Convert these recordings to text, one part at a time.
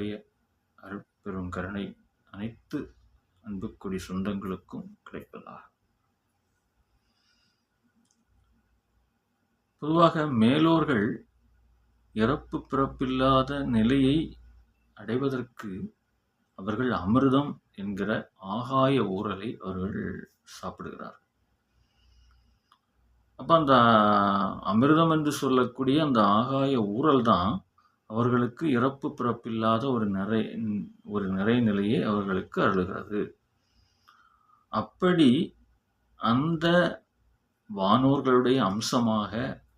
நாராயணருடைய அருட்பெரும் கருணை அனைத்து அன்புக்குடி சொந்தங்களுக்கும் கிடைப்பதாக. பொதுவாக மேலோர்கள் இறப்பு பிறப்பில்லாத நிலையை அடைவதற்கு அவர்கள் அமிர்தம் என்கிற ஆகாய ஊரலை அவர்கள் சாப்பிடுகிறார். அப்போ அந்த அமிர்தம் என்று சொல்லக்கூடிய அந்த ஆகாய ஊரல் தான் அவர்களுக்கு இறப்பு பிறப்பில்லாத ஒரு நிறை ஒரு நிறைநிலையை அவர்களுக்கு அருளுகிறது. அப்படி அந்த வானோர்களுடைய அம்சமாக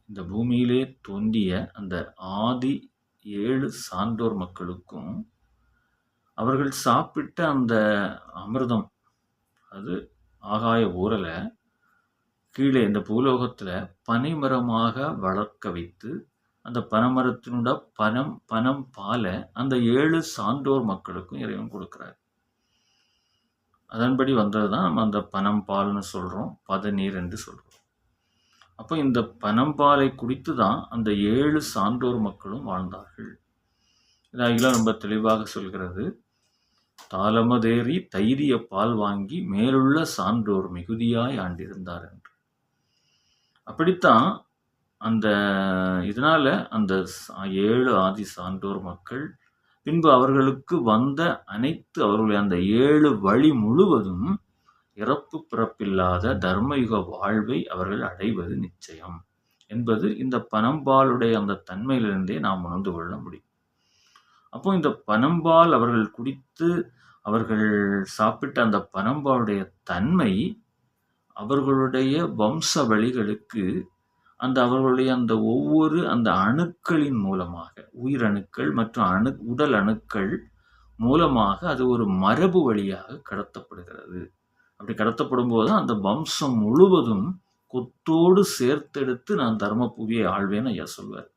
இந்த பூமியிலே தோன்றிய அந்த ஆதி ஏழு சான்றோர் மக்களுக்கும் அவர்கள் சாப்பிட்ட அந்த அமிர்தம் அது ஆகாய ஊரலை கீழே இந்த பூலோகத்தில் பனிமரமாக வளர்க்க வைத்து அந்த பனைமரத்தினோட பனம் பனம் பாலை அந்த ஏழு சான்றோர் மக்களுக்கும் இறைவன் கொடுக்குறாரு. அதன்படி வந்தது தான் நம்ம அந்த பனம் பால்னு சொல்கிறோம் பதநீர் என்று சொல்கிறோம் அப்போ இந்த பனம்பாலை குடித்து தான் அந்த ஏழு சான்றோர் மக்களும் வாழ்ந்தார்கள். இதாகிலாம் ரொம்ப தெளிவாக சொல்கிறது. தாளமதேறி தைரிய பால் வாங்கி மேலுள்ள சான்றோர் மிகுதியாய் ஆண்டிருந்தார் என்று. அப்படித்தான் அந்த இதனால் அந்த ஏழு ஆதி சான்றோர் மக்கள் பின்பு அவர்களுக்கு வந்த அனைத்து அவர்களுடைய அந்த ஏழு வழி முழுவதும் இறப்பு பிறப்பில்லாத தர்மயுக வாழ்வை அவர்கள் அடைவது நிச்சயம் என்பது இந்த பனம்பாலுடைய அந்த தன்மையிலிருந்தே நாம் உணர்ந்து கொள்ள முடியும். அப்போ இந்த பனம்பால் அவர்கள் குடித்து அவர்கள் சாப்பிட்ட அந்த பனம்பாலுடைய தன்மை அவர்களுடைய வம்ச வழிகளுக்கு அந்த அவர்களுடைய அந்த ஒவ்வொரு அந்த அணுக்களின் மூலமாக உயிரணுக்கள் மற்றும் அணு உடல் அணுக்கள் மூலமாக அது ஒரு மரபு வழியாக கடத்தப்படுகிறது. அப்படி கடத்தப்படும் போது அந்த வம்சம் முழுவதும் கொத்தோடு சேர்த்தெடுத்து நான் தர்மபுரியை ஆழ்வேன்னு ஐயா சொல்வார்.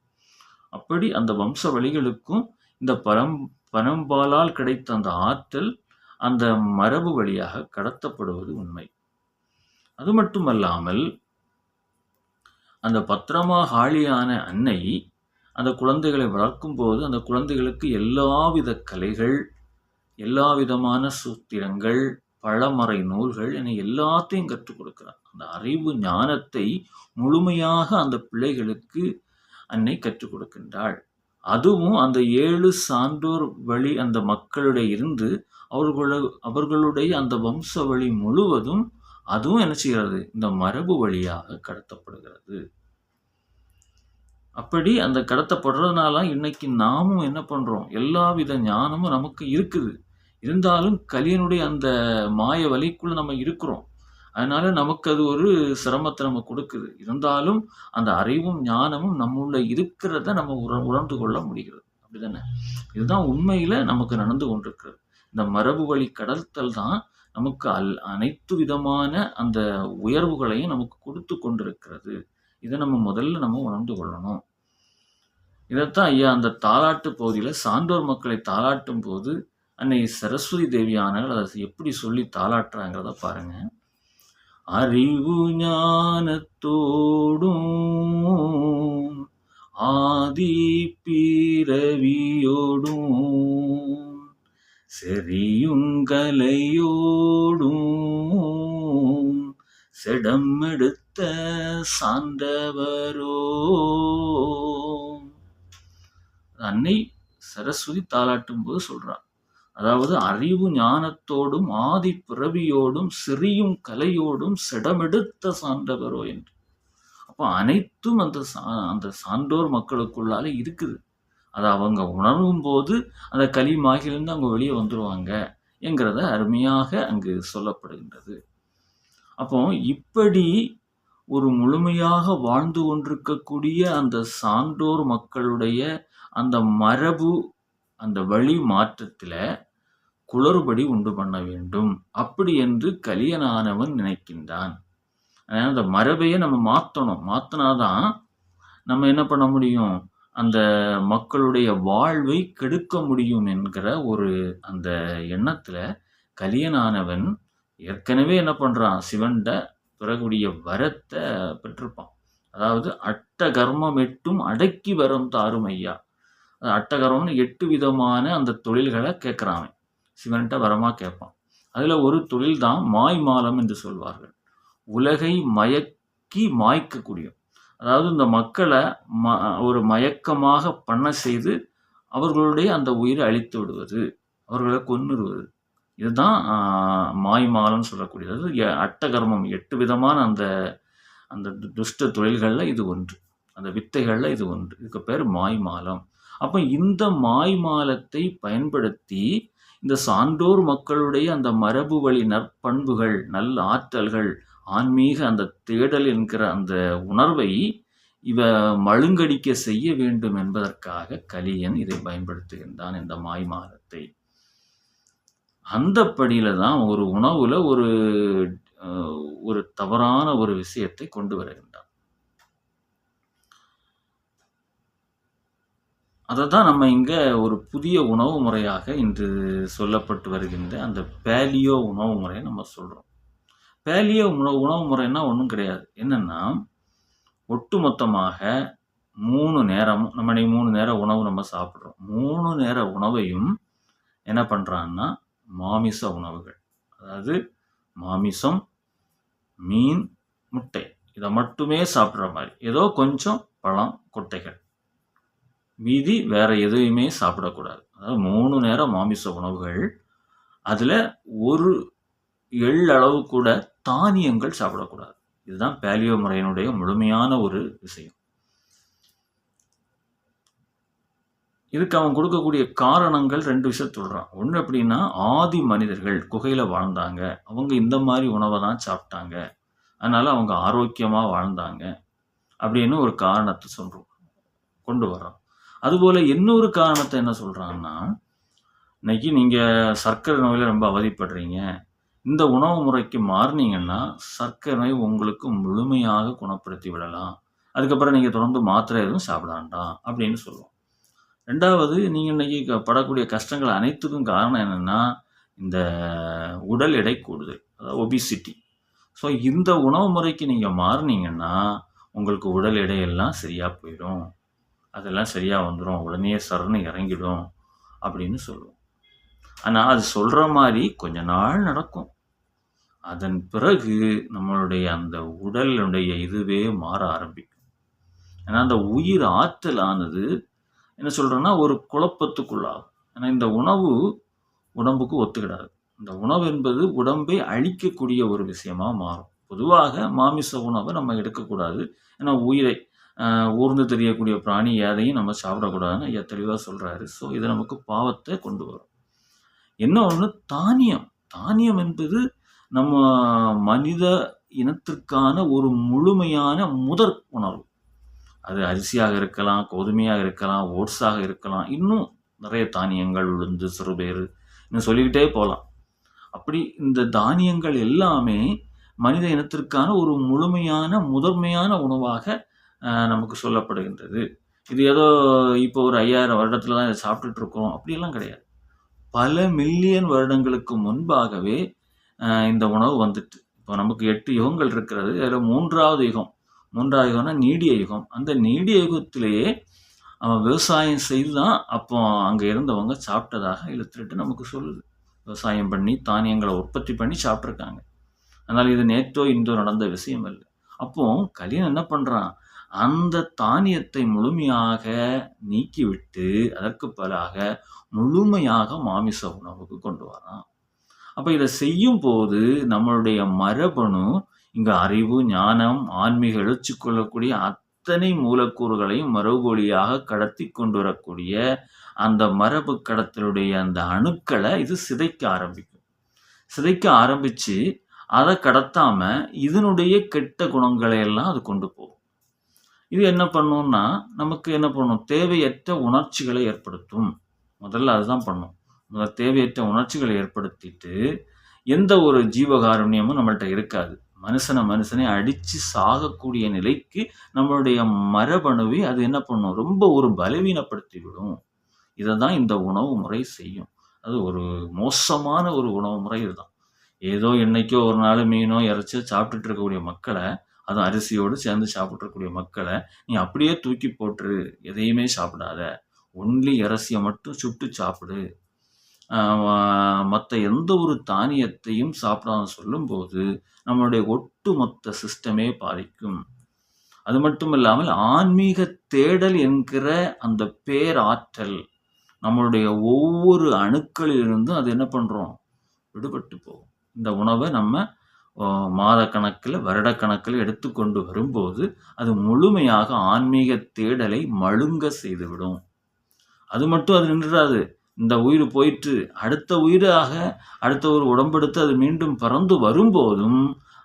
அப்படி அந்த வம்ச வழிகளுக்கும் இந்த பரம் பரம்பாலால் கிடைத்த அந்த ஆற்றல் அந்த மரபு வழியாக கடத்தப்படுவது உண்மை. அது மட்டுமல்லாமல் அந்த பத்திரமா ஹாலியான அன்னை அந்த குழந்தைகளை வளர்க்கும் போது அந்த குழந்தைகளுக்கு எல்லாவித கலைகள் எல்லா விதமான சூத்திரங்கள் பழமறை நூல்கள் என எல்லாத்தையும் கற்றுக் கொடுக்கிறார். அந்த அறிவு ஞானத்தை முழுமையாக அந்த பிள்ளைகளுக்கு அன்னை கற்றுக் கொடுக்கின்றாள். அதுவும் அந்த ஏழு சான்றோர் வழி அந்த மக்களுடைய இருந்து அவர்கள அவர்களுடைய அந்த வம்ச வழி முழுவதும் அதுவும் என்ன செய்கிறது? இந்த மரபு வழியாக கடத்தப்படுகிறது. அப்படி அந்த கடத்தப்படுறதுனால இன்னைக்கு நாமும் என்ன பண்றோம்? எல்லா வித ஞானமும் நமக்கு இருக்குது. இருந்தாலும் கலியனுடைய அந்த மாய வலிக்குள்ள நம்ம இருக்கிறோம். அதனால நமக்கு அது ஒரு சிரமத்தை நம்ம கொடுக்குது. இருந்தாலும் அந்த அறிவும் ஞானமும் நம்முள்ள இருக்கிறத நம்ம உண உணர்ந்து கொள்ள முடிகிறது. அப்படிதானே? இதுதான் உண்மையில நமக்கு நடந்து கொண்டிருக்கிறது. இந்த மரபு வழி கடத்தல் தான் நமக்கு அல் அனைத்து விதமான அந்த உயர்வுகளையும் நமக்கு கொடுத்து கொண்டிருக்கிறது. இதை நம்ம முதல்ல நம்ம உணர்ந்து கொள்ளணும். இதைத்தான் ஐயா அந்த தாலாட்டு பகுதியில் சான்றோர் மக்களை தாளாட்டும் போது அன்னை சரஸ்வதி தேவியானவர்கள் அதை எப்படி சொல்லி தாளாட்டுறாங்கிறத பாருங்க. அறிவு ஞானத்தோடும் ஆதி பீரவியோடும் செறியுங்கலையோடும் செடமெடுத்த சான்றவரோ. அன்னை சரஸ்வதி தாளாட்டும் போது சொல்றான் அதாவது அறிவு ஞானத்தோடும் ஆதி பிறவியோடும் சிறியும் கலையோடும் செடமெடுத்த சான்றவரோ என்று. அப்போ அனைத்தும் அந்த அந்த சான்றோர் மக்களுக்குள்ளால இருக்குது. அதை அவங்க உணரும் போது அந்த களிமாகிலிருந்து அவங்க வெளியே வந்துடுவாங்க என்கிறத அருமையாக அங்கு சொல்லப்படுகின்றது. அப்போ இப்படி ஒரு முழுமையாக வாழ்ந்து கொண்டிருக்கக்கூடிய அந்த சான்றோர் மக்களுடைய அந்த மரபு அந்த வழி மாற்றத்தில் குளறுபடி உண்டு பண்ண வேண்டும். அப்படி என்று கலியனானவன் நினைக்கின்றான். அதனால் அந்த மரபையே நம்ம மாற்றணும் மாற்றினாதான் நம்ம என்ன பண்ண முடியும்? அந்த மக்களுடைய வாழ்வை கெடுக்க முடியும் என்கிற ஒரு அந்த எண்ணத்துல கலியனானவன் ஏற்கனவே என்ன பண்றான்? சிவன்ட பிறகுடைய வரத்தை பெற்றிருப்பான். அதாவது அட்ட கர்மம் எட்டும் அடக்கி வரும் தாரும் ஐயா அட்டகரம்னு அட்டகர்மம்னு எட்டு விதமான அந்த தொழில்களை கேட்குறான் அவன். சிவன்கிட்ட வரமா கேட்பான். அதில் ஒரு தொழில் தான் மாய் மாலம் என்று சொல்வார்கள். உலகை மயக்கி மாய்க்கக்கூடியும் அதாவது இந்த மக்களை ம ஒரு மயக்கமாக பண்ண செய்து அவர்களுடைய அந்த உயிரை அழித்து விடுவது அவர்களை கொன்னுடுவது இதுதான் மாய்மாலம்னு மாய் சொல்லக்கூடியது. எ- அட்டகர்மம் எட்டு விதமான அந்த அந்த துஷ்ட தொழில்களில் இது ஒன்று. அந்த வித்தைகளில் இது ஒன்று. இதுக்கு பேர் மாய் மாலம் அப்போ இந்த மாய் மாலத்தை பயன்படுத்தி இந்த சான்றோர் மக்களுடைய அந்த மரபு வழி நற்பண்புகள் நல்ல ஆற்றல்கள் ஆன்மீக அந்த தேடல் என்கிற அந்த உணர்வை இவ மழுங்கடிக்க செய்ய வேண்டும் என்பதற்காக கலியன் இதை பயன்படுத்துகின்றான் இந்த மாய்மாரத்தை அந்த படியில தான் ஒரு உணவுல ஒரு ஒரு தவறான ஒரு விஷயத்தை கொண்டு வருகின்றான். அதை தான் நம்ம இங்க ஒரு புதிய உணவு முறையாக இன்று சொல்லப்பட்டு வருகின்ற அந்த பேலியோ உணவு முறையை நம்ம சொல்றோம். பேலியோ உணவு உணவு முறைன்னா ஒன்றும் கிடையாது. என்னென்னா ஒட்டு மொத்தமாக மூணு நேரம் நம்ம இன்னைக்கு மூணு நேரம் உணவு நம்ம சாப்பிட்றோம். மூணு நேர உணவையும் என்ன பண்ணுறாங்கன்னா மாமிச உணவுகள். அதாவது மாமிசம் மீன் முட்டை. இதை மட்டுமே சாப்பிட்ற மாதிரி. ஏதோ கொஞ்சம் பழம் கொட்டைகள். மீதி வேற எதுவுமே சாப்பிடக்கூடாது. அதாவது மூணு நேரம் மாமிச உணவுகள் அதில் ஒரு எள் அளவு கூட தானியங்கள் சாப்பிடக்கூடாது. இதுதான் பேலியோ முறையினுடைய முழுமையான ஒரு விஷயம். இதுக்கு அவன் கொடுக்கக்கூடிய காரணங்கள் ரெண்டு விஷயம் சொல்கிறான் ஒன்று எப்படின்னா ஆதி மனிதர்கள் குகையில் வாழ்ந்தாங்க. அவங்க இந்த மாதிரி உணவை தான் சாப்பிட்டாங்க. அதனால அவங்க ஆரோக்கியமாக வாழ்ந்தாங்க. அப்படின்னு ஒரு காரணத்தை சொல்கிறோம் கொண்டு வரோம் அதுபோல் இன்னொரு காரணத்தை என்ன சொல்கிறான்னா இன்னைக்கு நீங்கள் சர்க்கரை நோயில் ரொம்ப அவதிப்படுறீங்க. இந்த உணவு முறைக்கு மாறினீங்கன்னா சர்க்கரை நோய் உங்களுக்கு முழுமையாக குணப்படுத்தி விடலாம். அதுக்கப்புறம் நீங்கள் தொடர்ந்து மாத்திரை எதுவும் சாப்பிட வேண்டாம் அப்படின்னு சொல்லுவோம். ரெண்டாவது நீங்கள் இன்னைக்கு க- படக்கூடிய கஷ்டங்கள் அனைத்துக்கும் காரணம் என்னென்னா இந்த உடல் எடை கூடுதல் அதாவது ஒபிசிட்டி ஸோ இந்த உணவு முறைக்கு நீங்கள் மாறினீங்கன்னா உங்களுக்கு உடல் எடையெல்லாம் சரியாக போயிடும். அதெல்லாம் சரியாக வந்துடும் உடனே சரணு இறங்கிடும் அப்படின்னு சொல்லுவோம். ஆனால் அது சொல்கிற மாதிரி கொஞ்ச நாள் நடக்கும். அதன் பிறகு நம்மளுடைய அந்த உடலுடைய இதுவே மாற ஆரம்பிக்கும். ஏன்னா அந்த உயிர் ஆற்றலானது என்ன சொல்கிறேன்னா ஒரு குழப்பத்துக்குள்ளாகும். ஏன்னா இந்த உணவு உடம்புக்கு ஒத்துக்கிடாது. இந்த உணவு என்பது உடம்பை அழிக்கக்கூடிய ஒரு விஷயமாக மாறும். பொதுவாக மாமிச உணவை நம்ம எடுக்கக்கூடாது. ஏன்னா உயிரை ஊர்ந்து தெரியக்கூடிய பிராணி எதையும் நம்ம சாப்பிடக்கூடாதுன்னு ஐயா தெளிவாக சொல்கிறாரு ஸோ இது நமக்கு பாவத்தை கொண்டு வரும். என்ன ஒன்று தானியம். தானியம் என்பது நம்ம மனித இனத்திற்கான ஒரு முழுமையான முதற் உணர்வு. அது அரிசியாக இருக்கலாம் கோதுமையாக இருக்கலாம் ஓட்ஸாக இருக்கலாம். இன்னும் நிறைய தானியங்கள் உளுந்து சிறுபேறு இன்னும் சொல்லிக்கிட்டே போகலாம். அப்படி இந்த தானியங்கள் எல்லாமே மனித இனத்திற்கான ஒரு முழுமையான முதன்மையான உணவாக நமக்கு சொல்லப்படுகின்றது. இது ஏதோ இப்போ ஒரு ஐயாயிரம் வருடத்துல தான் இதை சாப்பிட்டுட்டு இருக்கோம். அப்படியெல்லாம் கிடையாது. பல மில்லியன் வருடங்களுக்கு முன்பாகவே இந்த உணவு வந்துட்டு. இப்போ நமக்கு எட்டு யுகங்கள் இருக்கிறது. அதில் மூன்றாவது யுகம் மூன்றாவது யுகம்னா நீடிய யுகம். அந்த நீடிய யுகத்திலேயே அவன் விவசாயம் செய்து தான் அப்போ அங்கே இருந்தவங்க சாப்பிட்டதாக இழுத்துட்டு நமக்கு சொல்லுது. விவசாயம் பண்ணி தானியங்களை உற்பத்தி பண்ணி சாப்பிட்ருக்காங்க அதனால் இது நேற்றோ இன்றோ நடந்த விஷயம் இல்லை அப்போ கலியன் என்ன பண்ணுறான் அந்த தானியத்தை முழுமையாக நீக்கிவிட்டு அதற்கு பதிலாக முழுமையாக மாமிச உணவுக்கு கொண்டு வரான். அப்போ இதை செய்யும் போது நம்மளுடைய மரபணு இங்கே அறிவு ஞானம் ஆன்மீக எழுச்சி கொள்ளக்கூடிய அத்தனை மூலக்கூறுகளையும் மரபொழியாக கடத்தி கொண்டு வரக்கூடிய அந்த மரபு கடத்தலுடைய அந்த அணுக்களை இது சிதைக்க ஆரம்பிக்கும். சிதைக்க ஆரம்பித்து அதை கடத்தாம இதனுடைய கெட்ட குணங்களை எல்லாம் அது கொண்டு போகும். இது என்ன பண்ணும்னா நமக்கு என்ன பண்ணும்? தேவையற்ற உணர்ச்சிகளை ஏற்படுத்தும். முதல்ல அதுதான் பண்ணும். தேவையற்ற உணர்ச்சிகளை ஏற்படுத்திட்டு எந்த ஒரு ஜீவகாருண்யமும் நம்மள்கிட்ட இருக்காது. மனுஷனை மனுஷனை அடித்து சாகக்கூடிய நிலைக்கு நம்மளுடைய மரபணுவை அது என்ன பண்ணும்? ரொம்ப ஒரு பலவீனப்படுத்தி விடும் இதை தான் இந்த உணவு முறை செய்யும். அது ஒரு மோசமான ஒரு உணவு முறை இதுதான். ஏதோ என்னைக்கோ ஒரு நாள் மீனோ இறைச்சோ சாப்பிட்டுட்டு இருக்கக்கூடிய மக்களை அதுவும் அரிசியோடு சேர்ந்து சாப்பிட்றக்கூடிய மக்களை நீ அப்படியே தூக்கி போட்டுரு. எதையுமே சாப்பிடாத. ஒன்லி இறசியை மட்டும் சுட்டு சாப்பிடு. மற்ற எந்த ஒரு தானியத்தையும் சாப்பிடாம சொல்லும்போது நம்மளுடைய ஒட்டு மொத்த சிஸ்டமே பாதிக்கும். அது மட்டும் இல்லாமல் ஆன்மீக தேடல் என்கிற அந்த பேராற்றல் நம்மளுடைய ஒவ்வொரு அணுக்களிலிருந்தும் அது என்ன பண்ணுறோம் விடுபட்டு போகும். இந்த உணவை நம்ம மாத கணக்கில் வருடக்கணக்கில் எடுத்துக்கொண்டு வரும்போது அது முழுமையாக ஆன்மீக தேடலை மழுங்க செய்துவிடும். அது மட்டும் அது நின்றுடாது. இந்த உயிர் போயிட்டு அடுத்த உயிராக அடுத்த ஒரு உடம்பெடுத்து அது மீண்டும் பறந்து வரும்போதும்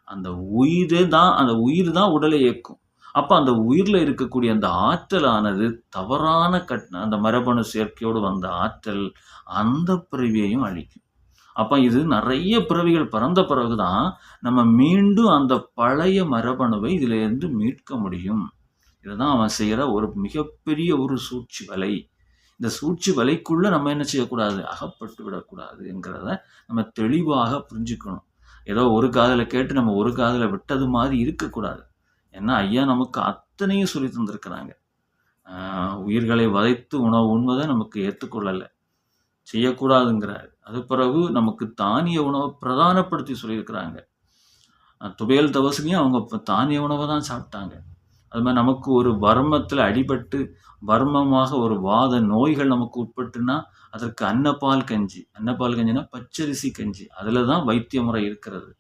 அந்த உயிரே தான் அந்த உயிர் தான் உடலை இயக்கும். அப்போ அந்த உயிரில் இருக்கக்கூடிய அந்த ஆற்றலானது தவறான கட் அந்த மரபணு சேர்க்கையோடு வந்த ஆற்றல் அந்த பிறவியையும் அழிக்கும். அப்போ இது நிறைய பிறவிகள் பிறந்த பிறகு தான் நம்ம மீண்டும் அந்த பழைய மரபணுவை இதிலேருந்து மீட்க முடியும். இதுதான் அவன் செய்கிற ஒரு மிகப்பெரிய ஒரு சூழ்ச்சி வலை இந்த சூழ்ச்சி வலைக்குள்ளே நம்ம என்ன செய்யக்கூடாது? அகப்பட்டு விடக்கூடாது என்கிறத நம்ம தெளிவாக புரிஞ்சுக்கணும். ஏதோ ஒரு காதில் கேட்டு நம்ம ஒரு காதில் விட்டது மாதிரி இருக்கக்கூடாது. ஏன்னா ஐயா நமக்கு அத்தனையும் சொல்லி தந்திருக்கிறாங்க. உயிர்களை வதைத்து உணவு உண்வதை நமக்கு ஏற்றுக்கொள்ளலை. செய்யக்கூடாதுங்கிறார். அது பிறகு நமக்கு தானிய உணவை பிரதானப்படுத்தி சொல்லியிருக்கிறாங்க. துபையல் தவசுலையும் அவங்க தானிய உணவை தான் சாப்பிட்டாங்க. அது மாதிரி நமக்கு ஒரு வர்மத்தில் அடிபட்டு வர்மமாக ஒரு வாத நோய்கள் நமக்கு உட்பட்டுனா அதற்கு அன்னப்பால் கஞ்சி. அன்னப்பால் கஞ்சினா பச்சரிசி கஞ்சி. அதில் தான் வைத்திய முறை இருக்கிறது.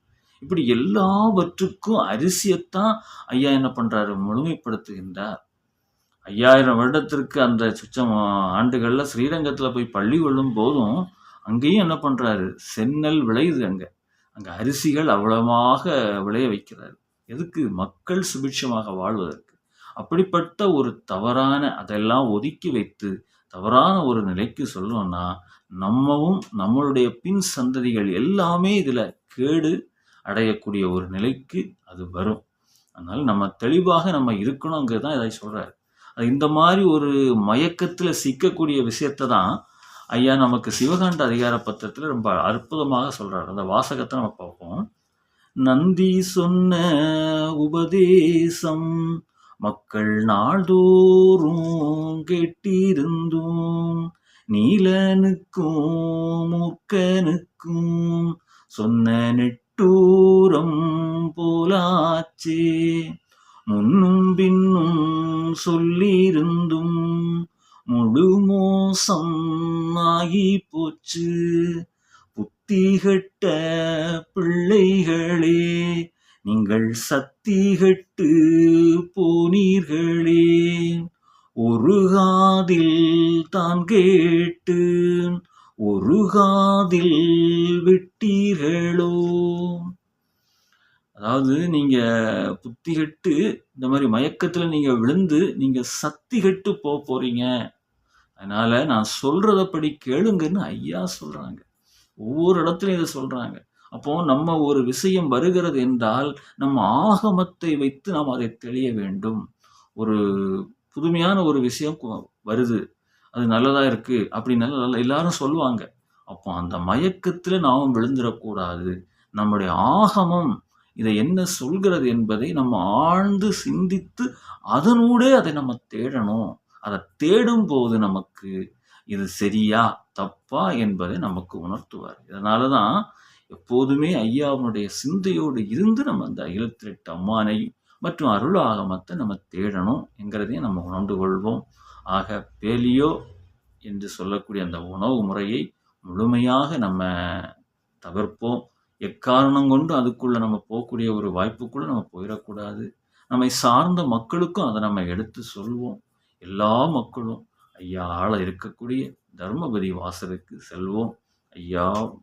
இப்படி எல்லாவற்றுக்கும் அரிசியைத்தான் ஐயா என்ன பண்ணுறாரு முழுமைப்படுத்துகின்றார். ஐயாயிரம் வருடத்திற்கு அந்த சுச்சம் ஆண்டுகளில் ஸ்ரீரங்கத்தில் போய் பள்ளி கொள்ளும் போதும் அங்கேயும் என்ன பண்ணுறாரு சென்னல் விளையுது அங்கே. அங்கே அரிசிகள் அவ்வளவாக விளைய வைக்கிறாரு. எதுக்கு மக்கள் சுபிட்சமாக வாழ்வதற்கு? அப்படிப்பட்ட ஒரு தவறான அதெல்லாம் ஒதுக்கி வைத்து தவறான ஒரு நிலைக்கு சொல்லணும்னா நம்மவும் நம்மளுடைய பின் சந்ததிகள் எல்லாமே இதில் கேடு அடையக்கூடிய ஒரு நிலைக்கு அது வரும். அதனால் நம்ம தெளிவாக நம்ம இருக்கணுங்கிறது தான் இதை சொல்கிறார் அது இந்த மாதிரி ஒரு மயக்கத்தில் சிக்கக்கூடிய விஷயத்தை தான் ஐயா நமக்கு சிவகாண்ட அதிகார பத்திரத்தில் ரொம்ப அற்புதமாக சொல்கிறார் அந்த வாசகத்தை நம்ம பார்ப்போம். நந்தி சொன்ன உபதேசம் மக்கள் நாள்தோறும் கெட்டிருந்தும் நீலனுக்கும் மூர்க்கனுக்கும் சொன்ன நெட்டூரம் போலாச்சே. முன்னும் பின்னும் சொல்லியிருந்தும் முழு மோசம் ஆகி போச்சு புத்திகட்ட பிள்ளைகளே நீங்கள் சத்திகட்டு போனீர்களே. ஒரு காதில் தான் கேட்டு ஒரு காதில் விட்டீர்களோ. அதாவது நீங்க புத்திகட்டு இந்த மாதிரி மயக்கத்துல நீங்க விழுந்து நீங்க சத்திகட்டு போக போறீங்க. அதனால நான் சொல்றதப்படி கேளுங்கன்னு ஐயா சொல்றாங்க. ஒவ்வொரு இடத்துலையும் இதை சொல்கிறாங்க அப்போ நம்ம ஒரு விஷயம் வருகிறது என்றால் நம்ம ஆகமத்தை வைத்து நாம் அதை தெளிய வேண்டும். ஒரு புதுமையான ஒரு விஷயம் வருது. அது நல்லதாக இருக்குது அப்படின்னு எல்லாரும் சொல்லுவாங்க. அப்போ அந்த மயக்கத்தில் நாம் விழுந்துடக்கூடாது. நம்முடைய ஆகமம் இதை என்ன சொல்கிறது என்பதை நம்ம ஆழ்ந்து சிந்தித்து அதனூடே அதை நம்ம தேடணும். அதை தேடும் போது நமக்கு இது சரியா? தப்பா என்பதை நமக்கு உணர்த்துவார். இதனால தான் எப்போதுமே ஐயாவுடைய சிந்தையோடு இருந்து நம்ம அந்த அகிலத்திரெட்டு அம்மானையும் மற்றும் அருள் ஆகமத்தை நம்ம தேடணும் என்கிறதையும் நம்ம உணர்ந்து கொள்வோம். ஆக பேலியோ என்று சொல்லக்கூடிய அந்த உணவு முறையை முழுமையாக நம்ம தவிர்ப்போம். எக்காரணம் கொண்டு அதுக்குள்ளே நம்ம போகக்கூடிய ஒரு வாய்ப்புக்குள்ளே நம்ம போயிடக்கூடாது. நம்மை சார்ந்த மக்களுக்கும் அதை நம்ம எடுத்து சொல்வோம். எல்லா மக்களும் ஐயா ஆள இருக்கக்கூடிய தர்மபதி வாசலுக்கு செல்வோம். ஐயா